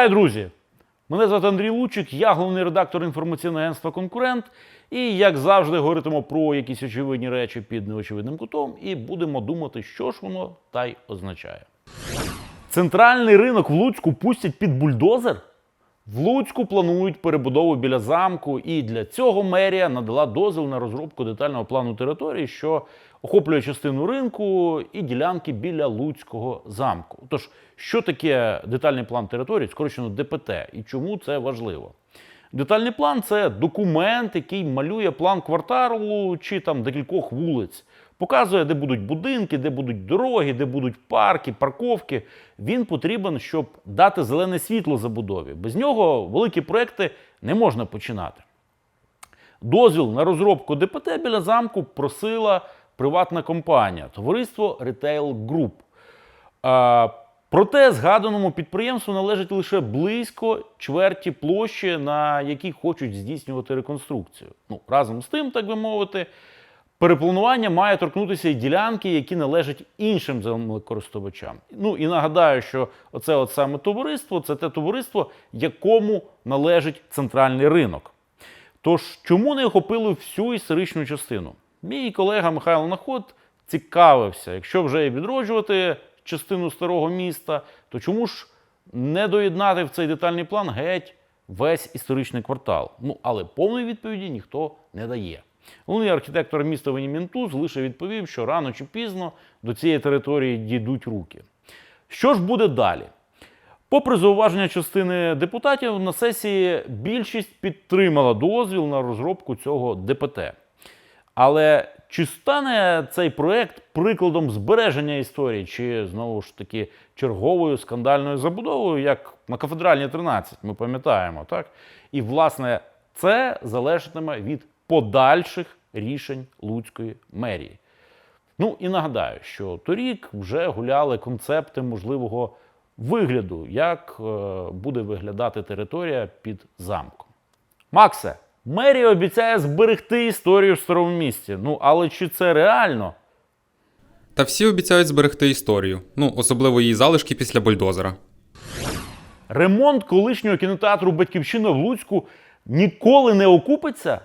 Вітаю, друзі! Мене звати Андрій Лучик, я головний редактор інформаційного агентства Конкурент. І, як завжди, говоритимо про якісь очевидні речі під неочевидним кутом, і будемо думати, що ж воно та й означає. Центральний ринок в Луцьку пустять під бульдозер? В Луцьку планують перебудову біля замку, і для цього мерія надала дозвіл на розробку детального плану території, що охоплює частину ринку і ділянки біля Луцького замку. Тож, що таке детальний план території, скорочено ДПТ, і чому це важливо? Детальний план це документ, який малює план кварталу чи там декількох вулиць. Показує, де будуть будинки, де будуть дороги, де будуть парки, парковки. Він потрібен, щоб дати зелене світло забудові. Без нього великі проекти не можна починати. Дозвіл на розробку ДПТ біля замку просила приватна компанія, товариство Retail Group. А, проте згаданому підприємству належить лише близько чверті площі, на якій хочуть здійснювати реконструкцію. Ну, разом з тим, так би мовити, перепланування має торкнутися і ділянки, які належать іншим землекористувачам. Ну і нагадаю, що оце от саме товариство це те товариство, якому належить центральний ринок. Тож, чому не охопили всю історичну частину? Мій колега Михайло Наход цікавився, якщо вже відроджувати частину старого міста, то чому ж не доєднати в цей детальний план геть весь історичний квартал? Ну, але повної відповіді ніхто не дає. Головний архітектор міста Венімінтуз лише відповів, що рано чи пізно до цієї території дійдуть руки. Що ж буде далі? Попри зауваження частини депутатів, на сесії більшість підтримала дозвіл на розробку цього ДПТ. Але чи стане цей проект прикладом збереження історії, чи знову ж таки черговою скандальною забудовою, як на кафедральній 13, ми пам'ятаємо, так? І власне це залежатиме від подальших рішень Луцької мерії. Ну і нагадаю, що торік вже гуляли концепти можливого вигляду, як е, буде виглядати територія під замком. Максе, мерія обіцяє зберегти історію в старому місті. Ну але чи це реально? Та всі обіцяють зберегти історію, ну особливо її залишки після бульдозера. Ремонт колишнього кінотеатру Батьківщина в Луцьку ніколи не окупиться?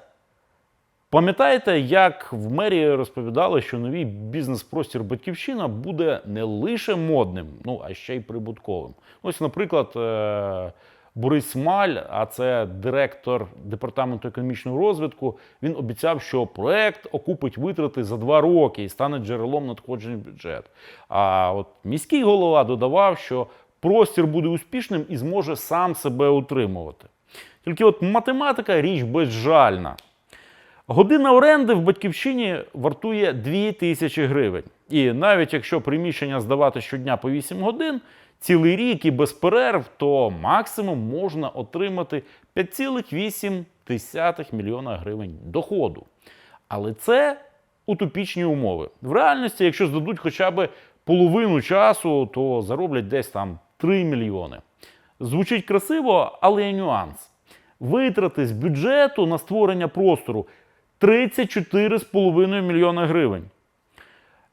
Пам'ятаєте, як в мерії розповідали, що новий бізнес-простір Батьківщина буде не лише модним, ну а ще й прибутковим. Ось, наприклад, е, Борис Маль, а це директор департаменту економічного розвитку. Він обіцяв, що проект окупить витрати за два роки і стане джерелом надходжень в бюджет. А от міський голова додавав, що простір буде успішним і зможе сам себе утримувати. Тільки от математика річ безжальна. Година оренди в батьківщині вартує 2 тисячі гривень. І навіть якщо приміщення здавати щодня по 8 годин, цілий рік і без перерв, то максимум можна отримати 5,8 мільйона гривень доходу. Але це утопічні умови. В реальності, якщо здадуть хоча б половину часу, то зароблять десь там 3 мільйони. Звучить красиво, але є нюанс. Витрати з бюджету на створення простору 34,5 мільйона гривень.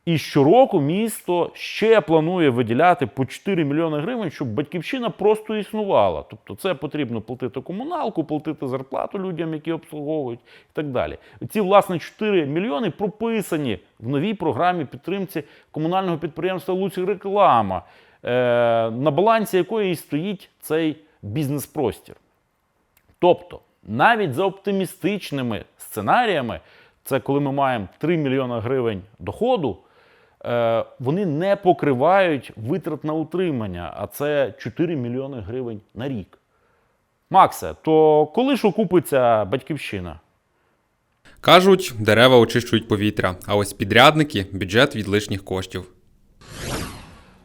І щороку місто ще планує виділяти по 4 мільйони гривень, щоб батьківщина просто існувала. Тобто це потрібно платити комуналку, платити зарплату людям, які обслуговують і так далі. Ці, власне, 4 мільйони прописані в новій програмі підтримці комунального підприємства Луцьреклама, е, на балансі якої і стоїть цей бізнес-простір. Тобто, навіть за оптимістичними сценаріями, це коли ми маємо 3 мільйони гривень доходу, е, вони не покривають витрат на утримання, а це 4 мільйони гривень на рік. Максе, то коли ж окупиться батьківщина? Кажуть, дерева очищують повітря, а ось підрядники бюджет від лишніх коштів.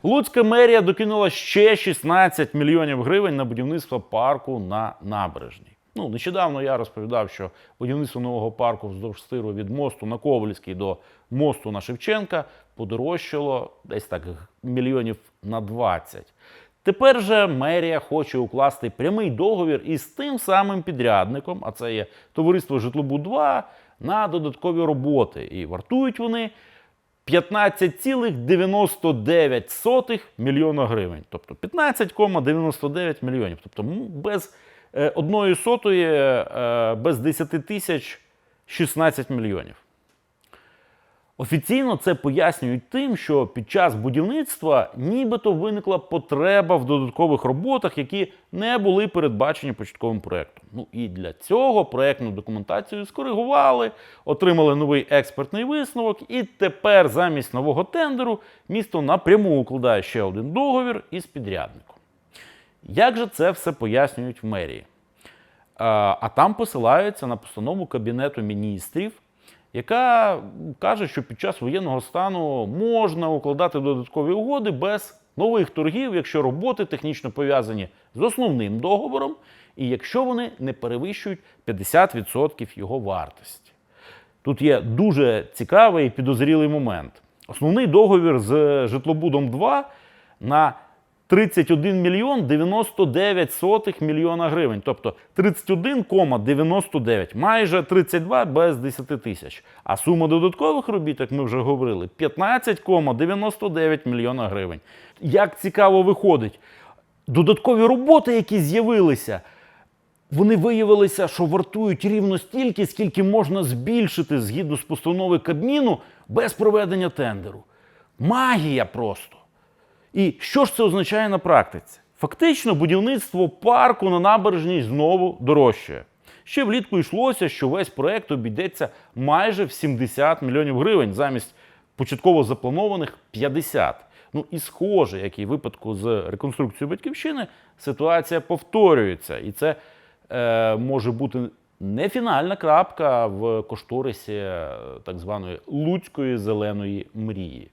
Луцька мерія докинула ще 16 мільйонів гривень на будівництво парку на набережній. Ну, нещодавно я розповідав, що будівництво нового парку вздовж стиру від мосту на Ковальський до мосту на Шевченка подорожчало десь так мільйонів на 20. Тепер же мерія хоче укласти прямий договір із тим самим підрядником, а це є товариство Житлобуд 2 на додаткові роботи. І вартують вони 15,99 мільйона гривень. Тобто 15,99 мільйонів. Тобто без одної сотої, е, без 10 тисяч 16 мільйонів. Офіційно це пояснюють тим, що під час будівництва нібито виникла потреба в додаткових роботах, які не були передбачені початковим проектом. Ну і для цього проектну документацію скоригували, отримали новий експертний висновок, і тепер замість нового тендеру місто напряму укладає ще один договір із підрядником. Як же це все пояснюють в мерії? А там посилаються на постанову Кабінету міністрів, яка каже, що під час воєнного стану можна укладати додаткові угоди без нових торгів, якщо роботи технічно пов'язані з основним договором, і якщо вони не перевищують 50% його вартості. Тут є дуже цікавий і підозрілий момент. Основний договір з житлобудом 2 на 31 мільйон 99 сотих мільйона гривень. Тобто 31,99, майже 32 без 10 тисяч. А сума додаткових робіт, як ми вже говорили, 15,99 мільйона гривень. Як цікаво виходить, додаткові роботи, які з'явилися, вони виявилися, що вартують рівно стільки, скільки можна збільшити згідно з постанови Кабміну без проведення тендеру. Магія просто. І що ж це означає на практиці? Фактично, будівництво парку на набережній знову дорожчає. Ще влітку йшлося, що весь проект обійдеться майже в 70 мільйонів гривень замість початково запланованих 50. Ну і схоже, як і в випадку з реконструкцією батьківщини, ситуація повторюється. І це е, може бути не фінальна крапка в кошторисі е, так званої Луцької зеленої мрії.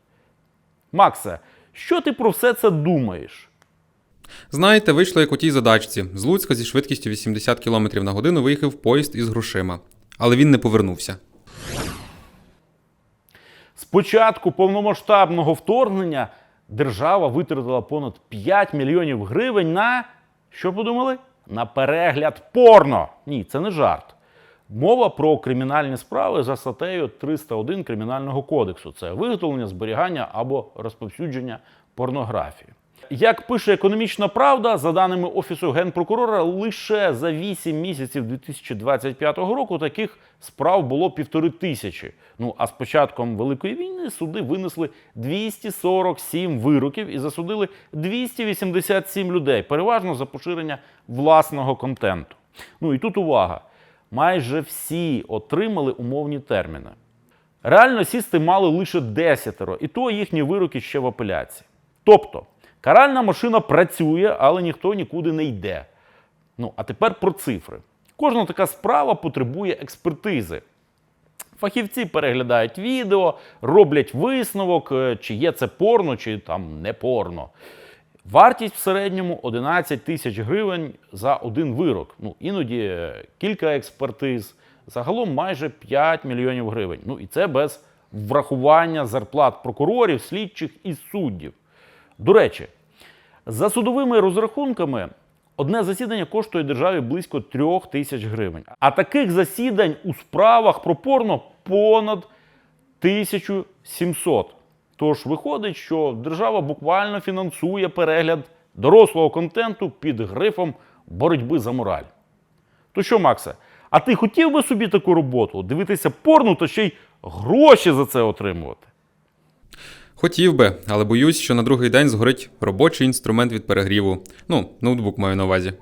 Максе, що ти про все це думаєш? Знаєте, вийшло як у тій задачці. З Луцька зі швидкістю 80 км на годину виїхав поїзд із грошима. Але він не повернувся. З початку повномасштабного вторгнення держава витратила понад 5 мільйонів гривень на що подумали? На перегляд порно. Ні, це не жарт. Мова про кримінальні справи за статтею 301 Кримінального кодексу. Це виготовлення, зберігання або розповсюдження порнографії. Як пише економічна правда, за даними Офісу генпрокурора, лише за 8 місяців 2025 року таких справ було півтори тисячі. Ну а з початком Великої війни суди винесли 247 вироків і засудили 287 людей, переважно за поширення власного контенту. Ну і тут увага: майже всі отримали умовні терміни. Реально сісти мали лише десятеро, і то їхні вироки ще в апеляції. Тобто, каральна машина працює, але ніхто нікуди не йде. Ну, а тепер про цифри. Кожна така справа потребує експертизи. Фахівці переглядають відео, роблять висновок, е, чи є це порно, чи там не порно. Вартість в середньому 11 тисяч гривень за один вирок. Ну, іноді е, кілька експертиз. Загалом майже 5 мільйонів гривень. Ну і це без врахування зарплат прокурорів, слідчих і суддів. До речі, за судовими розрахунками, одне засідання коштує державі близько 3 тисяч гривень. А таких засідань у справах про порно понад 1700. Тож виходить, що держава буквально фінансує перегляд дорослого контенту під грифом боротьби за мораль. То що, Максе, а ти хотів би собі таку роботу? Дивитися порно та ще й гроші за це отримувати? Хотів би, але боюсь, що на другий день згорить робочий інструмент від перегріву. Ну, ноутбук маю на увазі.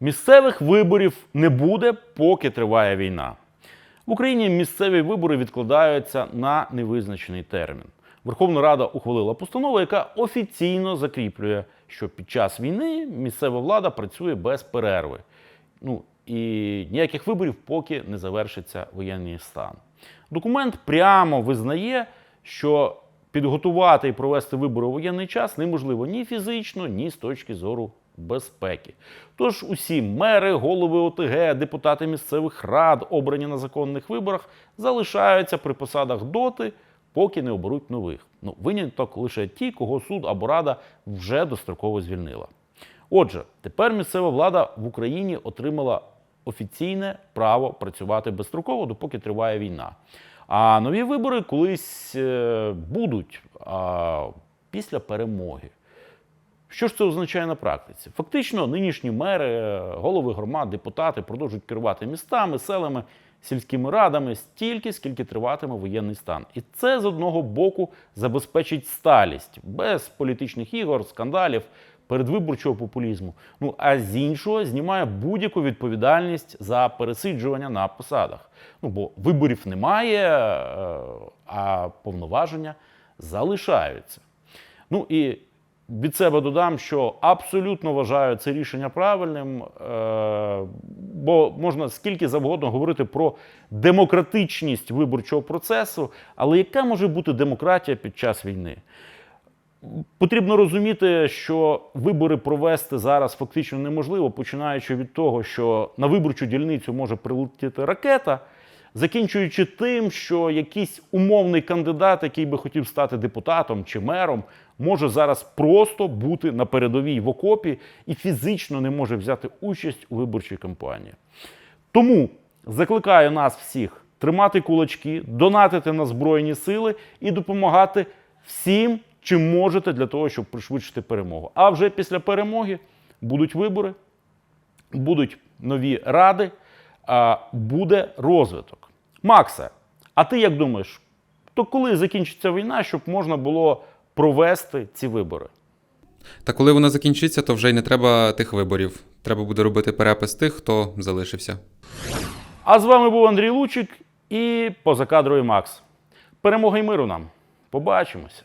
Місцевих виборів не буде, поки триває війна. В Україні місцеві вибори відкладаються на невизначений термін. Верховна Рада ухвалила постанову, яка офіційно закріплює, що під час війни місцева влада працює без перерви. Ну і ніяких виборів, поки не завершиться воєнний стан. Документ прямо визнає, що підготувати і провести вибори у воєнний час неможливо ні фізично, ні з точки зору безпеки. Тож усі мери, голови ОТГ, депутати місцевих рад, обрані на законних виборах, залишаються при посадах доти, поки не оберуть нових. Ну, виняток лише ті, кого суд або рада вже достроково звільнила. Отже, тепер місцева влада в Україні отримала офіційне право працювати безстроково, допоки триває війна. А нові вибори колись е, будуть а, після перемоги. Що ж це означає на практиці? Фактично, нинішні мери, голови громад, депутати продовжують керувати містами, селами, сільськими радами стільки, скільки триватиме воєнний стан. І це з одного боку забезпечить сталість без політичних ігор, скандалів, передвиборчого популізму. Ну а з іншого знімає будь-яку відповідальність за пересиджування на посадах. Ну бо виборів немає, е, а повноваження залишаються. Ну і від себе додам, що абсолютно вважаю це рішення правильним, е, бо можна скільки завгодно говорити про демократичність виборчого процесу, але яка може бути демократія під час війни? Потрібно розуміти, що вибори провести зараз фактично неможливо, починаючи від того, що на виборчу дільницю може прилетіти ракета, закінчуючи тим, що якийсь умовний кандидат, який би хотів стати депутатом чи мером, може зараз просто бути на передовій в окопі і фізично не може взяти участь у виборчій кампанії. Тому закликаю нас всіх тримати кулачки, донатити на Збройні сили і допомагати всім, чим можете для того, щоб пришвидшити перемогу. А вже після перемоги будуть вибори, будуть нові ради, буде розвиток. Максе, а ти як думаєш, то коли закінчиться війна, щоб можна було провести ці вибори? Та коли вона закінчиться, то вже й не треба тих виборів. Треба буде робити перепис тих, хто залишився. А з вами був Андрій Лучик і позакадровий Макс. Перемоги й миру нам. Побачимося.